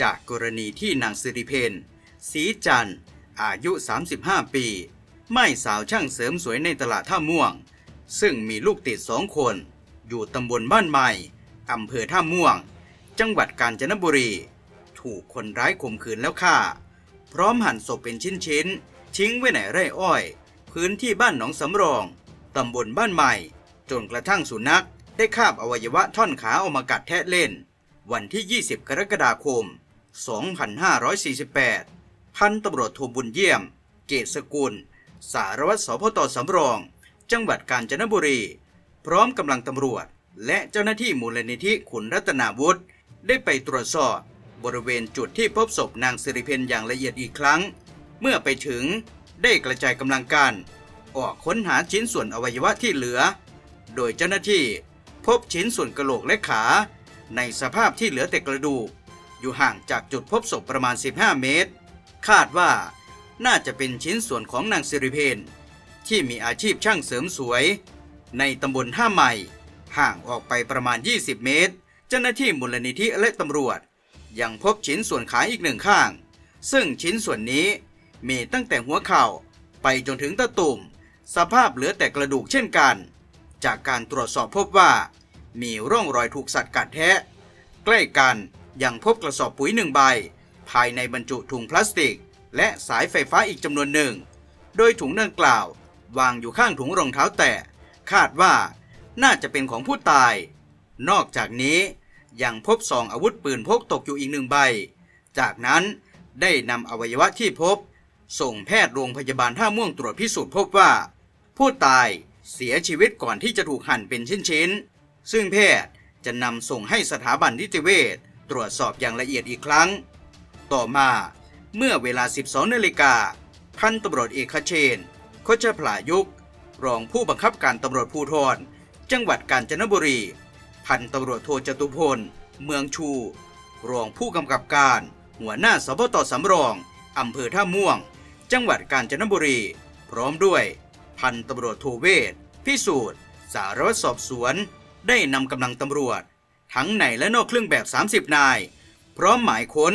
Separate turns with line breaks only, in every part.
จากกรณีที่นางสิริเพนศรีจันอายุ 35 ปี ไม่สาวช่างเสริมสวยในตลาดท่าม่วง ซึ่งมีลูกติดสองคน อยู่ตำบลบ้านใหม่อำเภอท่าม่วง จังหวัดกาญจนบุรี ถูกคนร้ายข่มขืนแล้วฆ่า พร้อมหั่นศพเป็นชิ้นๆ ทิ้งไว้ในไร่อ้อย พื้นที่บ้านหนองสำรองตำบลบ้านใหม่ จนกระทั่งสุนัขได้คาบอวัยวะท่อนขาออกมากัดแทะเล่น วันที่ 20 กรกฎาคม 2548 พันตำรวจโทบุญเยี่ยม เกษสกุล สารวัตรสพตสำรอง จังหวัดกาญจนบุรี พร้อมกำลังตำรวจ และเจ้าหน้าที่มูลนิธิขุนรัตนาวุฒิได้ไปตรวจสอบบริเวณจุดที่พบศพนางสิริเพนอย่างละเอียดอีกครั้ง เมื่อไปถึงได้กระจายกำลังการออกค้นหาชิ้นส่วนอวัยวะที่เหลือ โดยเจ้าหน้าที่พบชิ้นส่วนกระโหลกและขา ในสภาพที่เหลือแต่กระดูก อยู่ห่างจากจุดพบศพประมาณ 15 เมตร คาดว่าน่าจะเป็นชิ้นส่วนของนางสิริเพนที่มีอาชีพช่างเสริมสวย ในตำบลท่าใหม่ ห่างออกไปประมาณ 20 เมตร เจ้าหน้าที่มูลนิธิและตำรวจ ยังพบชิ้นส่วนขาอีกหนึ่งข้าง ซึ่งชิ้นส่วนนี้มีตั้งแต่หัวเข่าไปจนถึงตะตุ่ม สภาพเหลือแต่กระดูกเช่นกัน จากการตรวจสอบพบว่า มีร่องรอยถูกสัตว์กัดแทะ ใกล้กัน ยังพบกระสอบปุ๋ยหนึ่งใบ ภายในบรรจุถุงพลาสติก และสายไฟฟ้าอีกจำนวนหนึ่ง โดยถุงดังกล่าว วางอยู่ข้างถุงรองเท้าแตะ คาดว่าน่าจะเป็นของผู้ตาย นอกจากนี้ยังพบซองอาวุธปืนพกตกอยู่อีกหนึ่งใบ จากนั้นได้นำอวัยวะที่พบ ส่งแพทย์โรงพยาบาลท่าม่วงตรวจพิสูจน์พบว่า ผู้ตายเสียชีวิตก่อนที่จะถูกหั่นเป็นชิ้นๆ ซึ่งแพทย์จะนำส่งให้สถาบันนิติเวช ตรวจสอบอย่างละเอียดอีกครั้ง ต่อมาเมื่อเวลา 12นาฬิกาพันตำรวจเอกเชนโคชพลายุกรองผู้บังคับการตำรวจภูธรจังหวัดกาญจนบุรี พันตำรวจโทจตุพล เมืองชู รองผู้กำกับการ หัวหน้าสพตสำรองอำเภอท่าม่วง จังหวัดกาญจนบุรี พร้อมด้วย พันตำรวจโทเวศพิสูจน์ สารวัตรสอบสวน ได้นำกำลังตำรวจ ทั้งในและนอกเครื่องแบบ 30 นาย พร้อมหมายค้น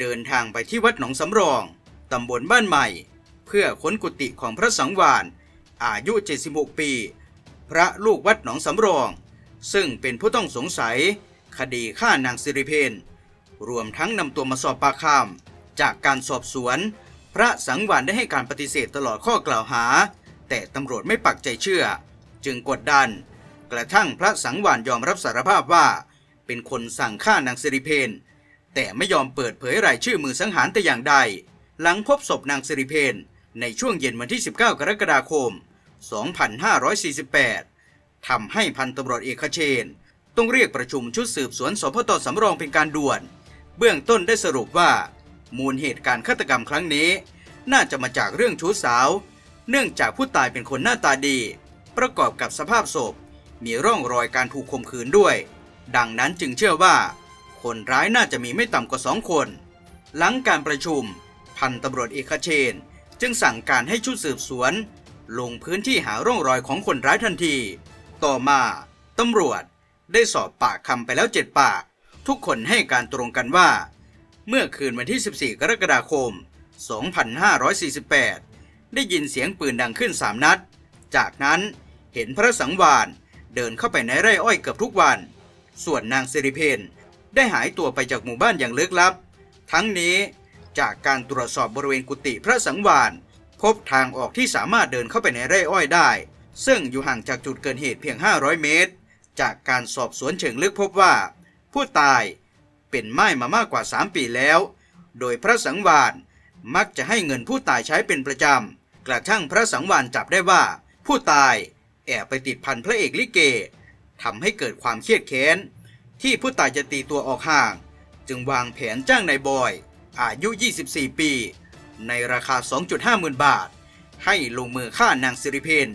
เดินทางไปที่วัดหนองสำรอง ตำบลบ้านใหม่ เพื่อค้นกุฏิของพระสังวานอายุ 76 ปี พระลูกวัดหนองสำรอง ซึ่งเป็นผู้ต้องสงสัย คดีฆ่านางสิริเพนรวมทั้งนำตัวมาสอบปากคำจากการสอบสวน พระสังวานได้ให้การปฏิเสธตลอดข้อกล่าวหา แต่ตำรวจไม่ปักใจเชื่อ จึงกดดัน กระทั่งพระสังวานยอมรับสารภาพว่า เป็นคนสั่งฆ่านางสิริเพนแต่ไม่ยอมเปิดเผยรายชื่อมือสังหารแต่อย่างใด หลังพบศพนางสิริเพนในช่วงเย็นวันที่ 19 กรกฎาคม 2548 ทำให้พันตำรวจเอกคเชน ต้องเรียกประชุมชุดสืบสวนสพตสำรองเป็นการด่วน เบื้องต้นได้สรุปว่า มูลเหตุการฆาตกรรมครั้งนี้ น่าจะมาจากเรื่องชู้สาว เนื่องจากผู้ตายเป็นคนหน้าตาดี ประกอบกับสภาพศพ มีร่องรอยการถูกข่มขืนด้วย ดังนั้นจึงเชื่อว่า คนร้ายน่าจะมีไม่ต่ำกว่าสองคน หลังการประชุม พันตำรวจเอกเชน จึงสั่งการให้ชุดสืบสวน ลงพื้นที่หาร่องรอยของคนร้ายทันที ต่อมาตำรวจได้สอบปากคำไปแล้วเจ็ดปาก ทุกคนให้การตรงกันว่า เมื่อคืนวันที่ 14 กรกฎาคม 2548 ได้ยินเสียงปืนดังขึ้นสามนัด จากนั้นเห็นพระสังวานเดินเข้าไปในไร่อ้อยเกือบทุกวัน ส่วนนางสิริเพนได้หายตัวไปจากหมู่บ้านอย่างลึกลับ ทั้งนี้จากการตรวจสอบบริเวณกุฏิพระสังวานพบทางออกที่สามารถเดินเข้าไปในไร่อ้อยได้ ซึ่งอยู่ห่างจากจุดเกิดเหตุเพียง 500 เมตร จากการสอบสวนเชิงลึกพบว่า ผู้ตายเป็นไม้มามากกว่า 3 ปีแล้ว โดยพระสังวานมักจะให้เงินผู้ตายใช้เป็นประจำ กระทั่งพระสังวานจับได้ว่า ผู้ตายแอบไปติดพันพระเอกลิเก ทำให้เกิดความเครียดแค้น ที่ผู้ตายจะตีตัวออกห่าง จึงวางแผนจ้างนายบอย อายุ 24 ปี ในราคา 2.5หมื่นบาท ให้ลงมือฆ่านางสิริเพน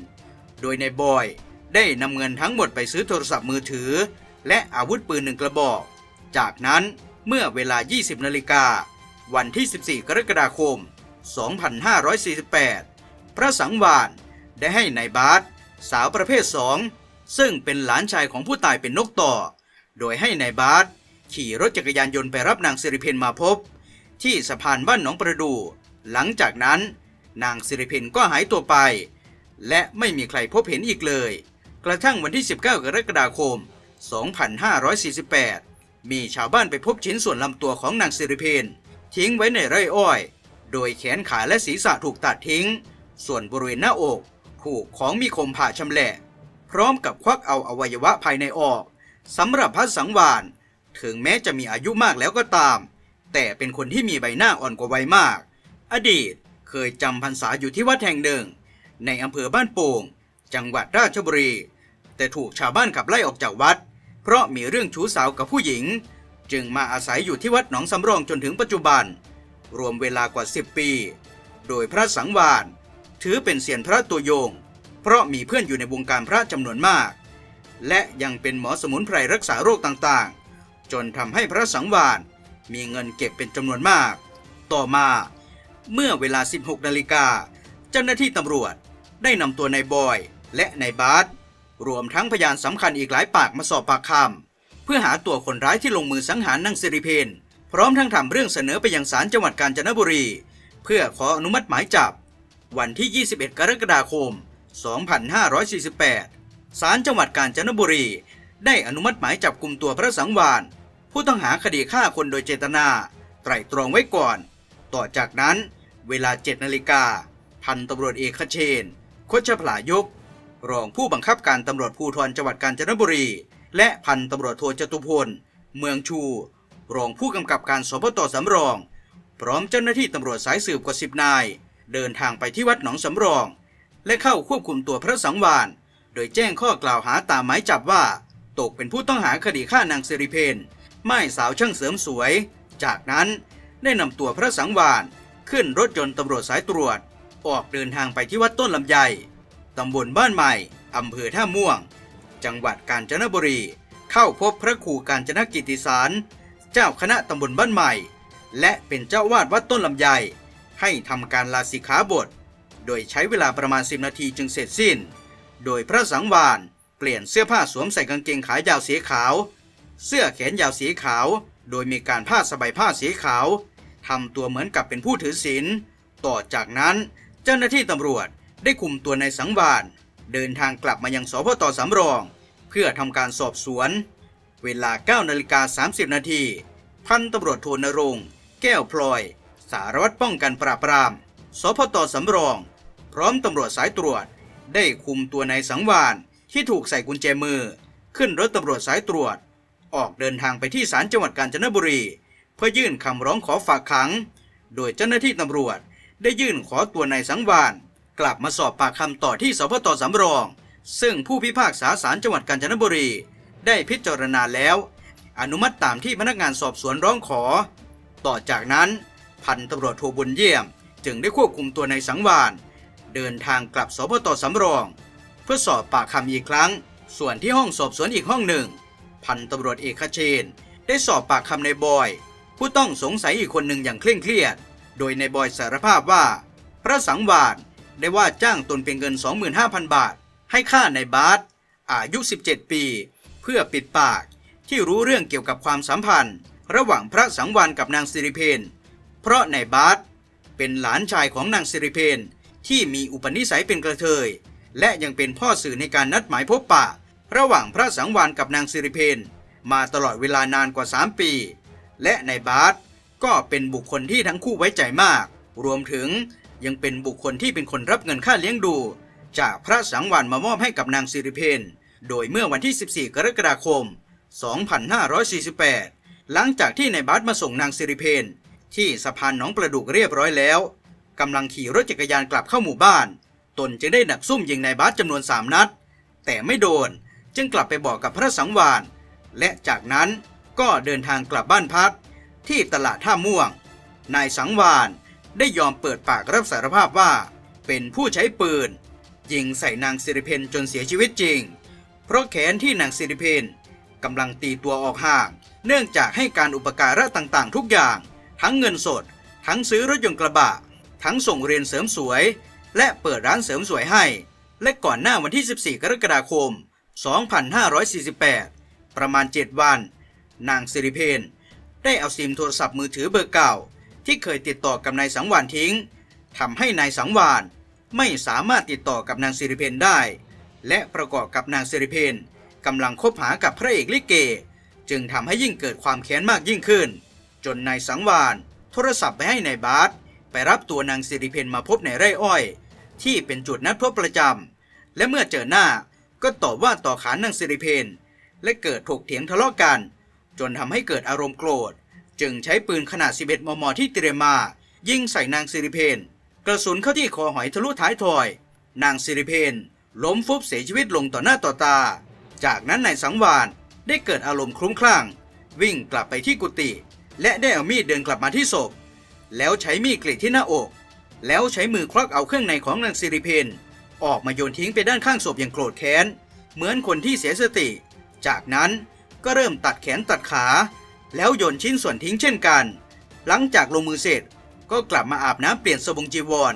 โดยนายบอยได้นำเงินทั้งหมดไปซื้อโทรศัพท์มือถือ และอาวุธปืนหนึ่งกระบอก จากนั้นเมื่อเวลา 20 นาฬิกา วันที่ 14 กรกฎาคม 2548 พระสังวานได้ให้นายบาสสาวประเภทสอง ซึ่งเป็นหลานชายของผู้ตายเป็นนกต่อ โดยให้นายบาสขี่รถจักรยานยนต์ไปรับนางสิริเพนมาพบ ที่สะพานบ้านหนองประดู หลังจากนั้น นางสิริเพนก็หายตัวไป และไม่มีใครพบเห็นอีกเลย กระทั่งวันที่ 19 กรกฎาคม 2548 มีชาวบ้านไปพบชิ้นส่วนลำตัวของนางสิริเพนทิ้งไว้ในไร่อ้อย โดยแขนขาและศีรษะถูกตัดทิ้ง ส่วนบริเวณหน้าอกถูกของมีคมผ่าชำแหละ พร้อมกับควักเอาอวัยวะภายในออกสำหรับพระสังวานถึงแม้จะมีอายุมากแล้วก็ตาม แต่เป็นคนที่มีใบหน้าอ่อนกว่าวัยมาก อดีตเคยจำพรรษาอยู่ที่วัดแห่งหนึ่ง ในอำเภอบ้านโป่ง จังหวัดราชบุรี แต่ถูกชาวบ้านขับไล่ออกจากวัด เพราะมีเรื่องชู้สาวกับผู้หญิง จึงมาอาศัยอยู่ที่วัดหนองสำรองจนถึงปัจจุบัน รวมเวลากว่า 10 ปี โดยพระสังวานถือเป็นเสียนพระตัวยง เพราะมีเพื่อนอยู่ในวงการพระจำนวนมาก และยังเป็นหมอสมุนไพรรักษาโรคต่างๆ จนทำให้พระสังวานมีเงินเก็บเป็นจำนวนมาก ต่อมาเมื่อเวลา 16 นาฬิกา เจ้าหน้าที่ตำรวจได้นำตัวนายบอยและนายบาสรวมทั้งพยานสำคัญอีกหลายปากมาสอบปากคำเพื่อหาตัวคนร้ายที่ลงมือสังหารนางสิริเพนพร้อมทั้งทำเรื่องเสนอไปยังศาลจังหวัดกาญจนบุรี เพื่อขออนุมัติหมายจับ วันที่ 21 กรกฎาคม 2548 ศาลจังหวัดกาญจนบุรี ได้อนุมัติหมายจับกลุ่มตัวพระสังวานผู้ต้องหาคดีฆ่าคนโดยเจตนา ไตร่ตรองไว้ก่อน ต่อจากนั้นเวลา 7 นาฬิกา พันตำรวจเอกคเชนโคชผลายก รองผู้บังคับการตำรวจภูธรจังหวัดกาญจนบุรี และพันตำรวจโทจตุพล เมืองชู รองผู้กำกับการสพตสำรอง พร้อมเจ้าหน้าที่ตำรวจสายสืบกว่าสิบนาย เดินทางไปที่วัดหนองสำรอง และเข้าควบคุมตัวพระสังวานโดยแจ้งข้อกล่าวหาตามหมายจับว่า ตกเป็นผู้ต้องหาคดีฆ่านางสิริเพนไม่สาวช่างเสริมสวย จากนั้นได้นำตัวพระสังวานขึ้นรถยนต์ตำรวจสายตรวจ ออกเดินทางไปที่วัดต้นลำไยตำบลบ้านใหม่อำเภอท่าม่วง จังหวัดกาญจนบุรี เข้าพบพระครูกาญจนกิติสาร เจ้าคณะตำบลบ้านใหม่ และเป็นเจ้าวาดวัดต้นลำไยให้ทำการลาสิกขาบท โดยใช้เวลาประมาณ 10 นาทีจึงเสร็จสิ้น โดยพระสังวานเปลี่ยนเสื้อผ้าสวมใส่กางเกงขายาวสีขาว เสื้อแขนยาวสีขาว โดยมีการผ้าสบายผ้าสีขาวทำตัวเหมือนกับเป็นผู้ถือศีล ต่อจากนั้นเจ้าหน้าที่ตำรวจได้คุมตัวในายสังวานเดินทางกลับมายังสพตสำรอง เพื่อทำการสอบสวน เวลา9นาฬิกา30 นาทีพันตำรวจโทนรงแก้วพลอย สารวัตรป้องกันปราบปราม สพตสำรอง ร้อมตำรวจสายตรวจ ได้คุมตัวนายสังวานที่ถูกใส่กุญแจมือ ขึ้นรถตำรวจสายตรวจ ออกเดินทางไปที่ศาลจังหวัดกาญจนบุรี เพื่อยื่นคำร้องขอฝากขัง โดยเจ้าหน้าที่ตำรวจได้ยื่นขอตัวนายสังวานกลับมาสอบปากคำต่อที่สพตสำรอง ซึ่งผู้พิพากษาศาลจังหวัดกาญจนบุรี ได้พิจารณาแล้ว อนุมัติตามที่พนักงานสอบสวนร้องขอ ต่อจากนั้น พันตำรวจโทบุญเยี่ยม จึงได้ควบคุมตัวนายสังวาน เดินทางกลับสพตสำรองเพื่อสอบปากคำอีกครั้ง ส่วนที่ห้องสอบสวนอีกห้องหนึ่ง พันตำรวจเอกคเชน ได้สอบปากคำในบอย ผู้ต้องสงสัยอีกคนหนึ่งอย่างเคร่งเครียด โดยในบอยสารภาพว่า พระสังวานได้ว่าจ้างตนเป็นเงิน 25,000 บาท ให้ค่าในบาสอายุ 17 ปี เพื่อปิดปากที่รู้เรื่องเกี่ยวกับความสัมพันธ์ ระหว่างพระสังวานกับนางสิริเพน เพราะในบาสเป็นหลานชายของนางสิริเพน ที่มีอุปนิสัยเป็นกระเทย และยังเป็นพ่อสื่อในการนัดหมายพบปะ ระหว่างพระสังวานกับนางสิริเพนมาตลอดเวลานานกว่า 3 ปี และในบาสก็เป็นบุคคลที่ทั้งคู่ไว้ใจมาก รวมถึงยังเป็นบุคคลที่เป็นคนรับเงินค่าเลี้ยงดู จากพระสังวานมามอบให้กับนางสิริเพนโดยเมื่อวันที่ 14 กรกฎาคม 2548 หลังจากที่ในบาสมาส่งนางสิริเพนที่สะพานหนองประดุกเรียบร้อยแล้ว กำลังขี่รถจักรยานกลับเข้าหมู่บ้าน ตนจึงได้ดักซุ่มยิงนายบาสจำนวนสามนัด แต่ไม่โดนจึงกลับไปบอกกับพระสังวาน และจากนั้นก็เดินทางกลับบ้านพักที่ตลาดท่าม่วง นายสังวานได้ยอมเปิดปากรับสารภาพว่า เป็นผู้ใช้ปืน ยิงใส่นางสิริเพนจนเสียชีวิตจริง เพราะแขนที่นางสิริเพนกำลังตีตัวออกห่าง เนื่องจากให้การอุปการะต่างๆ ทุกอย่าง ทั้งเงินสด ทั้งซื้อรถยนต์กระบะ ทั้งส่งเรียนเสริมสวย และเปิดร้านเสริมสวยให้ และก่อนหน้าวันที่ 14 กรกฎาคม 2548 ประมาณ 7 วัน นางสิริเพนได้เอาซิมโทรศัพท์มือถือเบอร์เก่า ที่เคยติดต่อกับนายสังวานทิ้งทำให้นายสังวานไม่สามารถติดต่อกับนางสิริเพนได้ และประกอบกับนางสิริเพนกำลังคบหากับพระเอกลิเก จึงทำให้ยิ่งเกิดความแค้นมากยิ่งขึ้น จนนายสังวานโทรศัพท์ไปให้นายบาส รับตัวนางสิริเพนมาพบในไร่อ้อย ที่เป็นจุดนัดพบประจำและเมื่อเจอหน้าก็ตอบว่าต่อขานนางสิริเพนและเกิดถกเถียงทะเลาะกัน จนทำให้เกิดอารมณ์โกรธ จึงใช้ปืนขนาด 11 มม ที่เตรียมมา ยิงใส่นางสิริเพนกระสุนเข้าที่คอหอยทะลุท้ายทอย นางสิริเพนล้มฟุบเสียชีวิตลงต่อหน้าต่อตา จากนั้นนายสังวานได้เกิดอารมณ์คลุ้มคลั่ง วิ่งกลับไปที่กุฏิและได้เอามีดเดินกลับมาที่ศพ แล้วใช้มีดกรีดที่หน้าอก แล้วใช้มือควักเอาเครื่องในของนางสิริเพนออกมาโยนทิ้งไปด้านข้างศพอย่างโกรธแค้น เหมือนคนที่เสียสติ จากนั้นก็เริ่มตัดแขนตัดขา แล้วโยนชิ้นส่วนทิ้งเช่นกัน หลังจากลงมือเสร็จก็กลับมาอาบน้ำเปลี่ยนสบงจีวร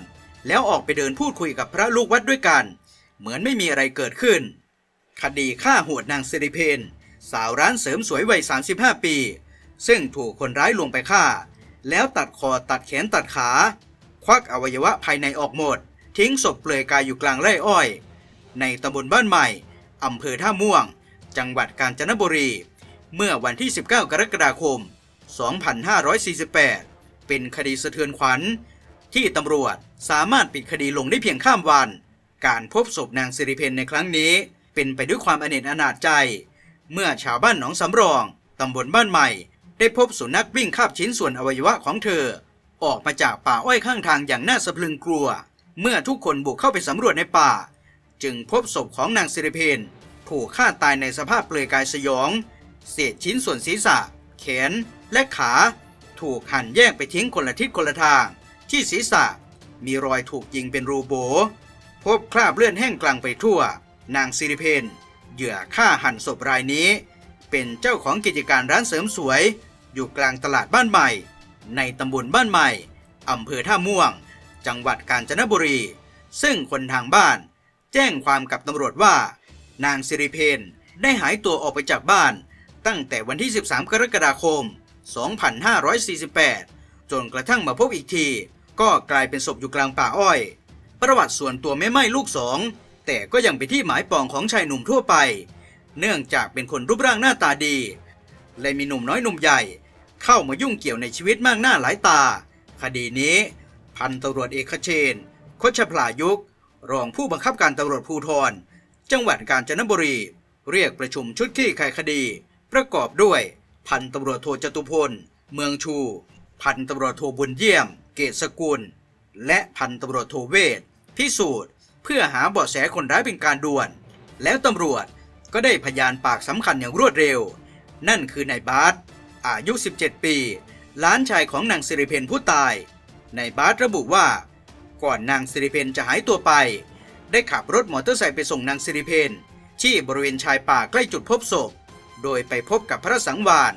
แล้วออกไปเดินพูดคุยกับพระลูกวัดด้วยกัน เหมือนไม่มีอะไรเกิดขึ้น คดีฆ่าโหดนางสิริเพนสาวร้านเสริมสวยวัย 35 ปี ซึ่งถูกคนร้ายลวงไปฆ่า แล้วตัดคอตัดแขนตัดขา ควักอวัยวะภายในออกหมด ทิ้งศพเปลือยกายอยู่กลางไร่อ้อย ในตำบลบ้านใหม่ อำเภอท่าม่วง จังหวัดกาญจนบุรี เมื่อวันที่ 19 กรกฎาคม 2548 เป็นคดีสะเทือนขวัญ ที่ตำรวจสามารถปิดคดีลงได้เพียงข้ามวัน การพบศพนางสิริเพนในครั้งนี้ เป็นไปด้วยความอเนจอนาจใจ เมื่อชาวบ้านหนองสำรองตำบลบ้านใหม่ ได้พบสุนัขวิ่งคาบชิ้นส่วนอวัยวะของเธอ ออกมาจากป่าอ้อยข้างทางอย่างน่าสะพรึงกลัว เมื่อทุกคนบุกเข้าไปสำรวจในป่า จึงพบศพของนางสิริเพนถูกฆ่าตายในสภาพเปลือยกายสยอง เศษชิ้นส่วนศีรษะ แขนและขา ถูกหั่นแยกไปทิ้งคนละทิศคนละทาง ที่ศีรษะมีรอยถูกยิงเป็นรูโบ พบคราบเลือดแห้งกลางไปทั่ว นางสิริเพนเหยื่อฆ่าหั่นศพรายนี้ เป็นเจ้าของกิจการร้านเสริมสวย อยู่กลางตลาดบ้านใหม่ ในตำบลบ้านใหม่อำเภอท่าม่วง จังหวัดกาญจนบุรี ซึ่งคนทางบ้าน แจ้งความกับตำรวจว่า นางสิริเพนได้หายตัวออกไปจากบ้าน ตั้งแต่วันที่ 13 กรกฎาคม 2548 จนกระทั่งมาพบอีกที ก็กลายเป็นศพอยู่กลางป่าอ้อย ประวัติส่วนตัวไม่ไม่ลูกสอง แต่ก็ยังเป็นที่หมายปองของชายหนุ่มทั่วไป เนื่องจากเป็นคนรูปร่างหน้าตาดี และมีหนุ่มน้อยหนุ่มใหญ่ เข้ามายุ่งเกี่ยวในชีวิตมากหน้าหลายตา คดีนี้ พันตำรวจเอกเชนคชพลายุกรองผู้บังคับการตำรวจภูธรจังหวัดกาญจนบุรี เรียกประชุมชุดคลี่คลายคดี ประกอบด้วยพันตำรวจโทจตุพล เมืองชู พันตำรวจโทบุญเยี่ยม เกตสกุล และพันตำรวจโทเวศพิสูจน์ เพื่อหาเบาะแสคนร้ายเป็นการด่วน แล้วตำรวจก็ได้พยานปากสำคัญอย่างรวดเร็ว นั่นคือนายบาส อายุ 17 ปีหลานชายของนางสิริเพนผู้ตาย ในายบาสระบุว่า ก่อนนางสิริเพนจะหายตัวไป ได้ขับรถมอเตอร์ไซค์ไปส่งนางสิริเพนที่บริเวณชายป่าใกล้จุดพบศพ โดยไปพบกับพระสังวาน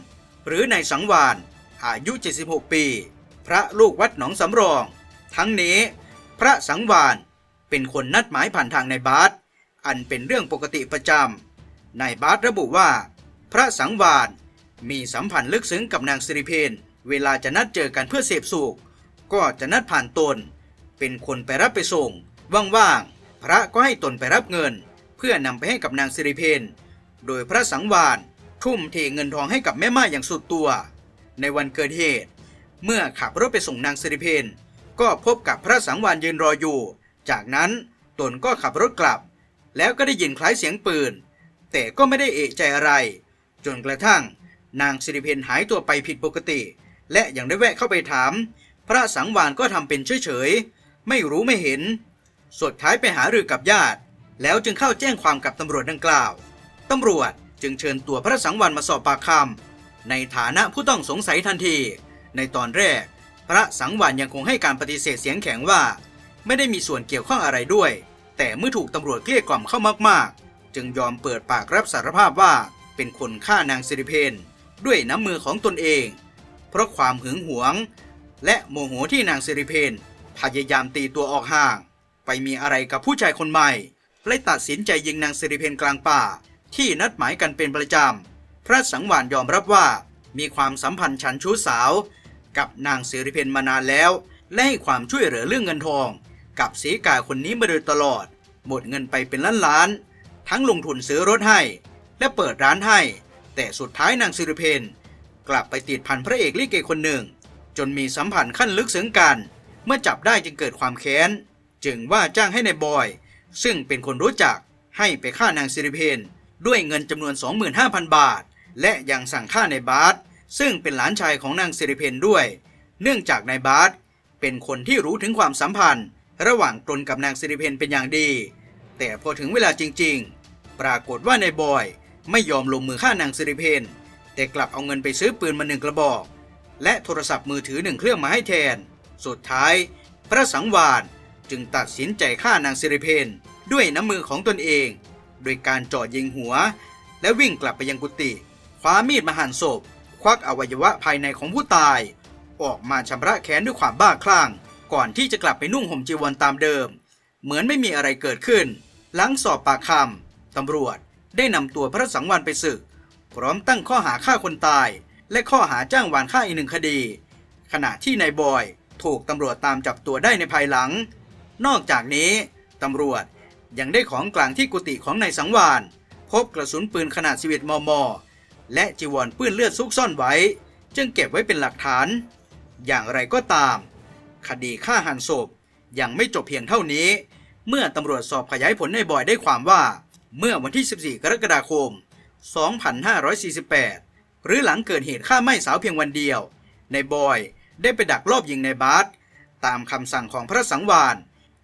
หรือนายสังวานอายุ 76 ปี พระลูกวัดหนองสำรอง ทั้งนี้ พระสังวานเป็นคนนัดหมายผ่านทางนายบาสอันเป็นเรื่องปกติประจำนายบาสระบุว่า พระสังวาน มีสัมพันธ์ลึกซึ้งกับนางสิริเพนเวลาจะนัดเจอกันเพื่อเสพสุขก็จะนัดผ่านตน เป็นคนไปรับไปส่ง ว่างๆ พระก็ให้ตนไปรับเงิน เพื่อนำไปให้กับนางสิริเพนโดยพระสังวานทุ่มเทเงินทองให้กับแม่ม่ายอย่างสุดตัว ในวันเกิดเหตุ เมื่อขับรถไปส่งนางสิริเพนก็พบกับพระสังวานยืนรออยู่ จากนั้นตนก็ขับรถกลับ แล้วก็ได้ยินคล้ายเสียงปืน แต่ก็ไม่ได้เอะใจอะไร จนกระทั่ง นางสิริเพนหายตัวไปผิดปกติ และยังได้แวะเข้าไปถาม พระสังวานก็ทำเป็นเฉยๆ ไม่รู้ไม่เห็น สุดท้ายไปหารือกับญาติ แล้วจึงเข้าแจ้งความกับตำรวจดังกล่าวตำรวจจึงเชิญตัวพระสังวานมาสอบปากคำในฐานะผู้ต้องสงสัยทันที ในตอนแรก พระสังวานยังคงให้การปฏิเสธเสียงแข็งว่า ไม่ได้มีส่วนเกี่ยวข้องอะไรด้วย แต่เมื่อถูกตำรวจเกลี้ยกล่อมเข้ามากๆ จึงยอมเปิดปากรับสารภาพว่าเป็นคนฆ่านางสิริเพน ด้วยน้ำมือของตนเอง เพราะความหึงหวง และโมโหที่นางสิริเพนพยายามตีตัวออกห่าง ไปมีอะไรกับผู้ชายคนใหม่เลยตัดสินใจยิงนางสิริเพนกลางป่า ที่นัดหมายกันเป็นประจำพระสังวานยอมรับว่ามีความสัมพันธ์ฉันชู้สาว กับนางสิริเพนมานานแล้ว และให้ความช่วยเหลือเรื่องเงินทอง กับสีกาคนนี้มาโดยตลอด หมดเงินไปเป็นล้านล้าน ทั้งลงทุนซื้อรถให้ และเปิดร้านให้ แต่สุดท้ายนางสิริเพนกลับไปติดพันพระเอกลิเกคนหนึ่ง จนมีสัมพันธ์ขั้นลึกซึ้งกัน เมื่อจับได้จึงเกิดความแค้น จึงว่าจ้างให้ในายบอย ซึ่งเป็นคนรู้จักให้ไปฆ่านางสิริเพนด้วยเงินจำนวน 25,000 บาท และยังสั่งฆ่าในายบาสซึ่งเป็นหลานชายของนางสิริเพนด้วย เนื่องจากนายบาสเป็นคนที่รู้ถึงความสัมพันธ์ ระหว่างตนกับนางสิริเพนเป็นอย่างดี แต่พอถึงเวลาจริง ๆ ปรากฏว่านายบอย ไม่ยอมลงมือฆ่านางสิริเพนแต่กลับเอาเงินไปซื้อปืนมาหนึ่งกระบอก และโทรศัพท์มือถือหนึ่งเครื่องมาให้แทน สุดท้าย พระสังวานจึงตัดสินใจฆ่านางสิริเพนด้วยน้ำมือของตนเอง โดยการจ่อยิงหัว และวิ่งกลับไปยังกุฏิคว้ามีดมาหั่นศพ ควักอวัยวะภายในของผู้ตาย ออกมาชำระแค้นด้วยความบ้าคลั่ง ก่อนที่จะกลับไปนุ่งห่มจีวรตามเดิม เหมือนไม่มีอะไรเกิดขึ้น หลังสอบปากคำตำรวจ ได้นำตัวพระสังวานไปศึก พร้อมตั้งข้อหาฆ่าคนตาย และข้อหาจ้างวานฆ่าอีกหนึ่งคดี ขณะที่นายบอยถูกตำรวจตามจับตัวได้ในภายหลัง นอกจากนี้ตำรวจยังได้ของกลางที่กุฏิของนายสังวานพบกระสุนปืนขนาด11มม และจีวรเปื้อนเลือดซุกซ่อนไว้ จึงเก็บไว้เป็นหลักฐาน อย่างไรก็ตาม คดีฆ่าหันศพยังไม่จบเพียงเท่านี้ เมื่อตำรวจสอบขยายผลในบอยได้ความว่า เมื่อวันที่ 14 กรกฎาคม 2548 หรือหลังเกิดเหตุฆ่าไม่สาวเพียงวันเดียว ในบอยได้ไปดักรอบยิงในบาสตามคำสั่งของพระสังวาน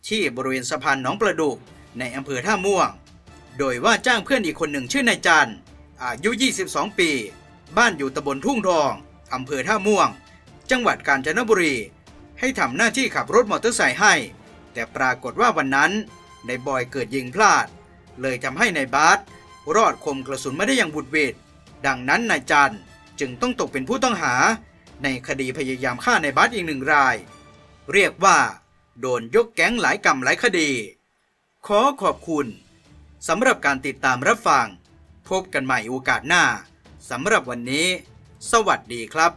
ที่บริเวณสะพานหนองประดุกในอำเภอท่าม่วง โดยว่าจ้างเพื่อนอีกคนหนึ่งชื่อนายจันอายุ 22 ปี บ้านอยู่ตำบลทุ่งทองอำเภอท่าม่วง จังหวัดกาญจนบุรี ให้ทำหน้าที่ขับรถมอเตอร์ไซค์ให้ แต่ปรากฏว่าวันนั้นในบอยเกิดยิงพลาด เลยทำให้นายบาสรอดคมกระสุนไม่ได้อย่างบุดหวิดดังนั้นนายจันจึงต้องตกเป็นผู้ต้องหา ในคดีพยายามฆ่านายบาสอีกหนึ่งราย เรียกว่า โดนยกแก๊งหลายกรรมหลายคดี ขอขอบคุณสำหรับการติดตามรับฟัง พบกันใหม่โอกาสหน้าสำหรับวันนี้ สวัสดีครับ